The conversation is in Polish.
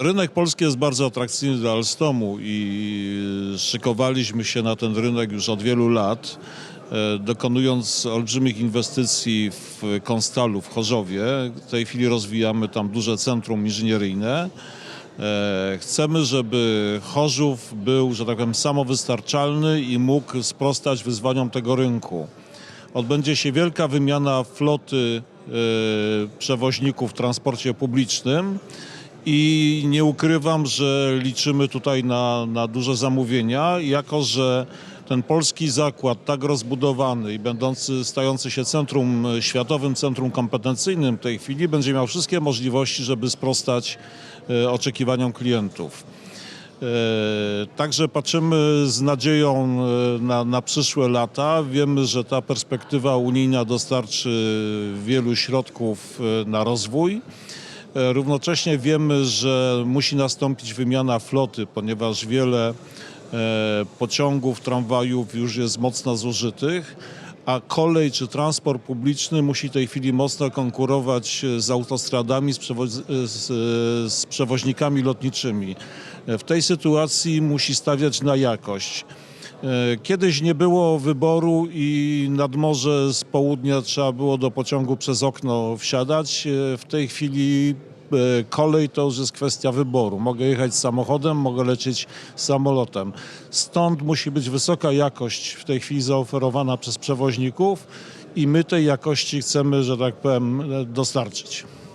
Rynek polski jest bardzo atrakcyjny dla Alstomu i szykowaliśmy się na ten rynek już od wielu lat, e, dokonując olbrzymich inwestycji w Konstalu, w Chorzowie. W tej chwili rozwijamy tam duże centrum inżynieryjne. E, Chcemy, żeby Chorzów był, że tak powiem, samowystarczalny i mógł sprostać wyzwaniom tego rynku. Odbędzie się wielka wymiana floty e, przewoźników w transporcie publicznym i nie ukrywam, że liczymy tutaj na, na duże zamówienia, jako że ten polski zakład tak rozbudowany i będący, stający się centrum, światowym centrum kompetencyjnym w tej chwili będzie miał wszystkie możliwości, żeby sprostać e, oczekiwaniom klientów. E, Także patrzymy z nadzieją e, na, na przyszłe lata. Wiemy, że ta perspektywa unijna dostarczy wielu środków e, na rozwój. Równocześnie wiemy, że musi nastąpić wymiana floty, ponieważ wiele pociągów, tramwajów już jest mocno zużytych, a kolej czy transport publiczny musi w tej chwili mocno konkurować e, z autostradami, z, przewoz- e, z, e, z przewoźnikami lotniczymi. W tej sytuacji musi stawiać na jakość. Kiedyś nie było wyboru i nad morze z południa trzeba było do pociągu przez okno wsiadać. W tej chwili kolej to już jest kwestia wyboru. Mogę jechać samochodem, mogę lecieć samolotem. Stąd musi być wysoka jakość w tej chwili zaoferowana przez przewoźników i my tej jakości chcemy, że tak powiem, e, dostarczyć.